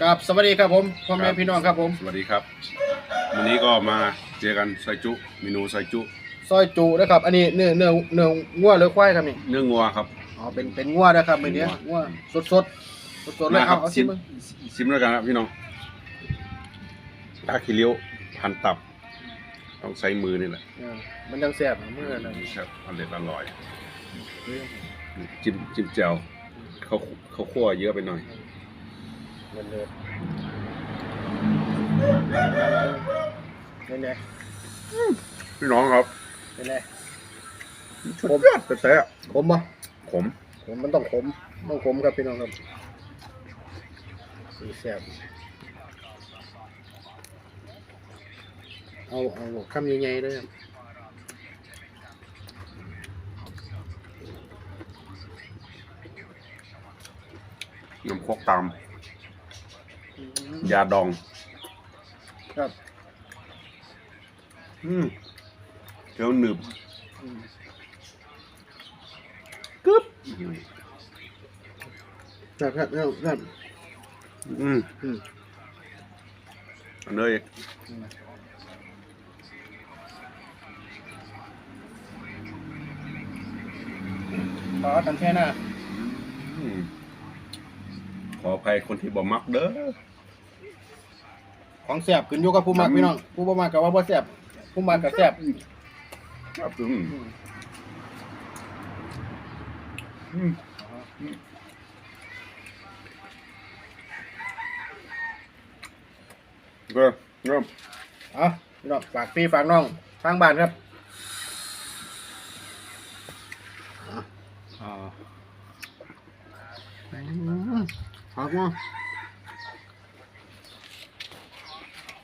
กับสวัสดีครับผมพ่อแม่ครับพี่น้องครับผม สวัสดีครับ วันนี้ก็มาเจอกันซอยจุเมนูซอยจุซอยจุนะครับ อันนี้เนื้อเนื้อเนื้องัวหรือควายครับนี่เนื้องัวครับ อ๋อเป็นเป็นงัวนะครับมื้อนี้งังัววสดสดสดสดๆเลยมาครัเอาเอาชิชิมมมึงชิมแล้วกันครับพี่น้องตาขี้เลี้ยวพันตับ ต้องใช้มือนี่แหละเออมันยังแซ่บนะมื้อนั้นครับอร่อยอร่อย จิ้มจิ้มแจ่วเขาเขาคั่วเยอะไปหน่อย มันเลยเป็นไงพี่น้องครับเป็นไงชุดยอดแต่ขมบ่ขมขมมันต้องขมต้องขมครับพี่น้องครับสีแซ่บเอาเอาคำใหญ่ๆเลยครับน้ำคกตาม ยาดอง ครับ อืมเคี้ยวหนึบอืมกึ๊บครับครับครับครับ อืมอืม อันเลยขอทำแค่หน้า อืมขออภัยคนที่บ่มักเด้อ ของแซ่บขึ้นอยู่กับผู้มักพี่น้อง ผู้บ่มักก็ว่าบ่แซ่บผู้มักก็แซ่บครับอืมอืมอืมก็เริ่มเอาพี่น้องฝากพี่ฝากน้องทางบ้านครับอ่าครับมา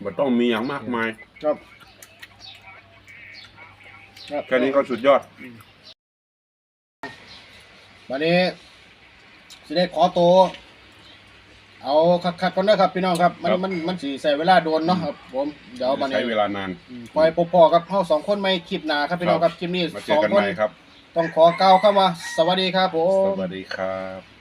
บ่ต้องมีอย่างมากมาย ครับ ครับแค่นี้ก็สุดยอด วันนี้สิได้ขอตัวเอาคักๆก่อนนะครับพี่น้องครับ มันครับ มันมันสิใส่เวลาโดนเนาะครับ ผมเดี๋ยวบันใช้นี้เวลานาน ปล่อยพอๆกับเฮาสองคนไม่คลิปหน้าครับพี่น้องครับคลิปนี้มาเจสอองกันคใหนม่ครับ ต้องขอกล่าวคำว่าสวัสดีครับผมสวัสดีครับ